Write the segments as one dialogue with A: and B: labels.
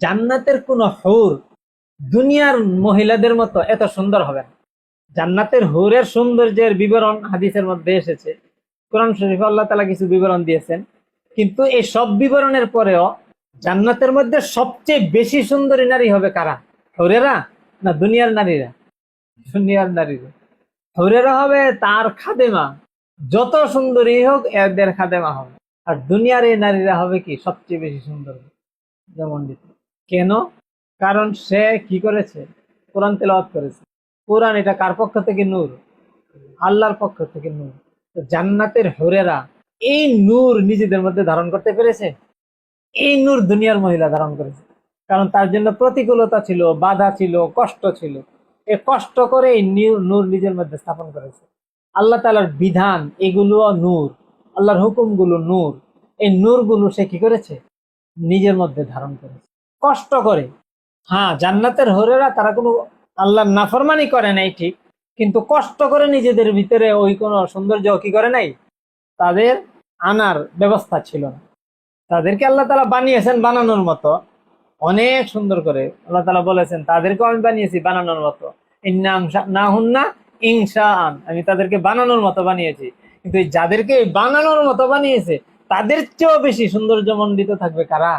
A: জান্নাতের কোন হৌর দুনিয়ার মহিলাদের মতো এত সুন্দর হবে না। জান্নাতের হৌরের সৌন্দর্যের বিবরণ হাদিসের মধ্যে এসেছে। কোরআন শরীফ আল্লাহ তালা কিছু বিবরণ দিয়েছেন। কিন্তু এই সব বিবরণের পরেও জান্নাতের মধ্যে সবচেয়ে বেশি সুন্দরী নারী হবে কারা? হুরেরা না দুনিয়ার নারীরা? দুনিয়ার নারীরা। হুরেরা হবে তার খাদেমা। যত সুন্দরী হোক এদের খাদেমা হবে। আর দুনিয়ার এই নারীরা হবে কি সবচেয়ে বেশি সুন্দর? যেমন কেন? কারণ সে কি করেছে? কোরআন তেলাওয়াত করেছে। কোরআন এটা কার পক্ষ থেকে? নূর। আল্লাহর পক্ষ থেকে নূর। জান্নাতের হরেরা এই নূর নিজেদের মধ্যে ধারণ করতে পেরেছে? এই নূর দুনিয়ার মহিলা ধারণ করেছে। কারণ তার জন্য প্রতিকূলতা ছিল, বাধা ছিল, কষ্ট ছিল। এ কষ্ট করে এই নূর নিজের মধ্যে স্থাপন করেছে। আল্লাহ তালার বিধান এগুলো নূর। আল্লাহর হুকুমগুলো নূর। এই নূরগুলো সে কি করেছে? নিজের মধ্যে ধারণ করেছে। কষ্ট করে। হ্যাঁ জান্নাতের হরেরা তারা কোনো আল্লাহর নাফরমানি করে নাই ঠিক, কিন্তু কষ্ট করে নিজেদের ভিতরে ওই কোনো সৌন্দর্য কি করে নাই? তাদের আনার ব্যবস্থা ছিল না। তাদেরকে আল্লাহ তালা বানিয়েছেন বানানোর মতো। অনেক সুন্দর করে আল্লাহ তালা বলেছেন, তাদেরকেও আমি বানিয়েছি বানানোর মতো। না হুন্না ইনশা আন আমি তাদেরকে বানানোর মতো বানিয়েছি। কিন্তু যাদেরকে বানানোর মতো বানিয়েছে, তাদের চেয়েও বেশি সৌন্দর্যমণ্ডিত থাকবে কারা?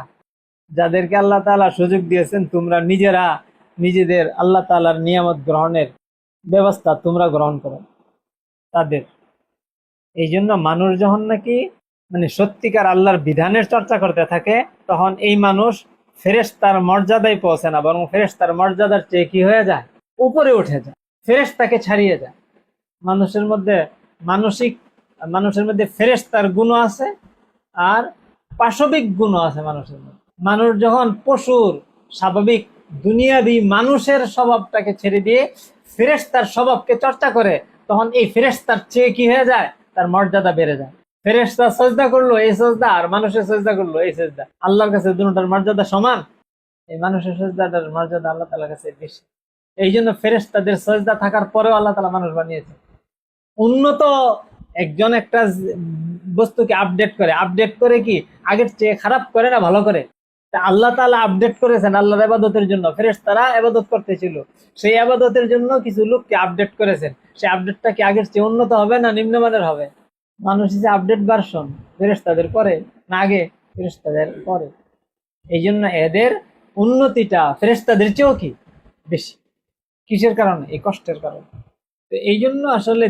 A: যাদেরকে আল্লাহ তাআলা সুযোগ দিয়েছেন, তোমরা নিজেরা নিজেদের আল্লাহ তাআলার নিয়ামত গ্রহণের ব্যবস্থা তোমরা গ্রহণ করো তাদের। এই জন্য মানুষ যখন নাকি মানে সত্যিকার আল্লাহর বিধানের চর্চা করতে থাকে, তখন এই মানুষ ফেরেশতার মর্যাদায় পৌঁছে না, বরং ফেরেশতার মর্যাদার চেয়ে কি হয়ে যায়? উপরে উঠে যায়, ফেরেশতাকে ছাড়িয়ে যায়। মানুষের মধ্যে মানসিক, মানুষের মধ্যে ফেরেশতার গুণ আছে আর পাশবিক গুণও আছে মানুষের মধ্যে। মানুষ যখন পশুর স্বাভাবিক দুনিয়াবি মানুষের স্বভাবটাকে ছেড়ে দিয়ে ফেরেশতার স্বভাবকে চর্চা করে, তখন এই ফেরেশতার চেয়ে কি হয়ে যায়? তার মর্যাদা বেড়ে যায়। ফেরেশতা সজদা করল, এই সজদা, আর মানুষের সজদা করল, এই সজদা। আল্লাহর কাছে দুটার মর্যাদা সমান? এই মানুষের সজদাটার মর্যাদা আল্লাহ তালার কাছে বেশি। এই জন্য ফেরেশতাদের সজদা থাকার পরেও আল্লাহ তালা মানুষ বানিয়েছে। উন্নত একজন একটা বস্তুকে আপডেট করে। আপডেট করে কি? আগের চেয়ে খারাপ করে না ভালো করে? আল্লাহ তাআলা আপডেট করেছেন আল্লাহর আবাদতের জন্য। ফেরেশতারা আবাদত করতেছিল। সেই আবাদতের জন্য কিছু লোককে আপডেট করেছেন। সেই আপডেটটা কি আগের চেয়ে উন্নত হবে না নিম্নমানের হবে? মানুষ যে আপডেট ভার্সন ফেরেশতাদের পরে না আগে, ফেরেশতাদের পরে। এই জন্য এদের উন্নতিটা ফেরেশতাদের চেয়েও কি বেশি? কিসের কারণে? এই কষ্টের কারণে। তো এই জন্য আসলে